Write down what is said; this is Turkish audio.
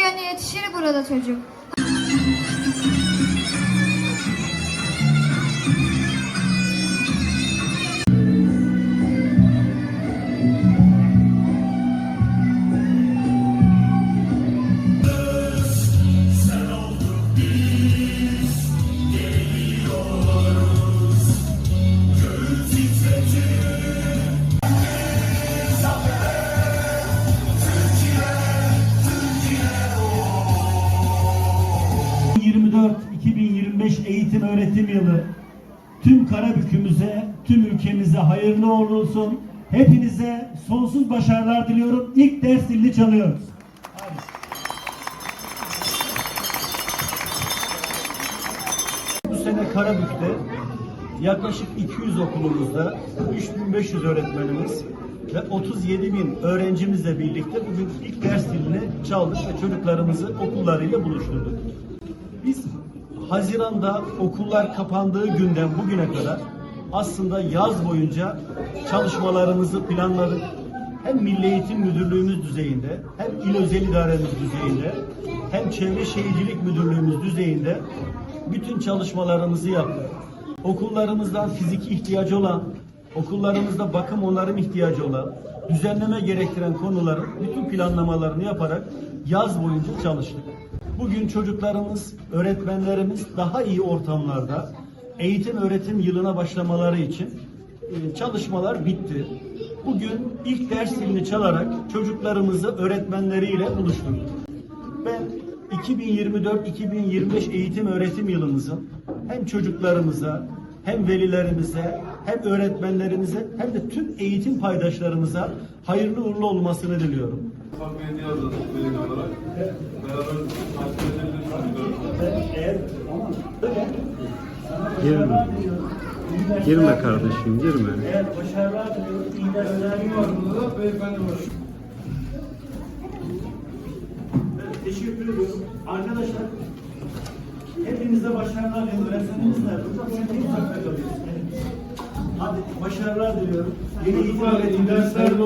창기 언니의 치를 부려다 제주. ...2024-2025 eğitim öğretim yılı tüm Karabük'ümüze, tüm ülkemize hayırlı olsun. Hepinize sonsuz başarılar diliyorum. İlk ders dilini çalıyoruz. Bu sene Karabük'te yaklaşık 200 okulumuzda 3500 öğretmenimiz ve 37 bin öğrencimizle birlikte bugün ilk ders dilini çaldık ve çocuklarımızı okullarıyla buluşturduk. Biz Haziran'da okullar kapandığı günden bugüne kadar aslında yaz boyunca çalışmalarımızı planladık. Hem Milli Eğitim Müdürlüğümüz düzeyinde, hem İl Özel İdaremiz düzeyinde, hem Çevre Şehircilik Müdürlüğümüz düzeyinde bütün çalışmalarımızı yaptık. Okullarımızdan fiziki ihtiyacı olan, okullarımızda bakım onarım ihtiyacı olan, düzenleme gerektiren konuların bütün planlamalarını yaparak yaz boyunca çalıştık. Bugün çocuklarımız, öğretmenlerimiz daha iyi ortamlarda eğitim öğretim yılına başlamaları için e, çalışmalar bitti. Bugün ilk ders dilini çalarak çocuklarımızı öğretmenleriyle buluşturduk. Ben 2024-2025 eğitim öğretim yılımızın hem çocuklarımıza hem velilerimize hem öğretmenlerimize hem de tüm eğitim paydaşlarımıza hayırlı uğurlu olmasını diliyorum. Ufak bir hediye hazırladık olarak. Beraber takip edebilirsiniz. Eğer Girme. Girme kardeşim girme. Eğer başarılar diliyorum, iyi dersler diliyorum. Beyefendi. Evet, Teşekkür ediyorum. Arkadaşlar hepinize başarılar diliyorum. Öğretmenimiz nerede? Hocam sen başarılar diliyorum. Yeni eğitim öğretim dersler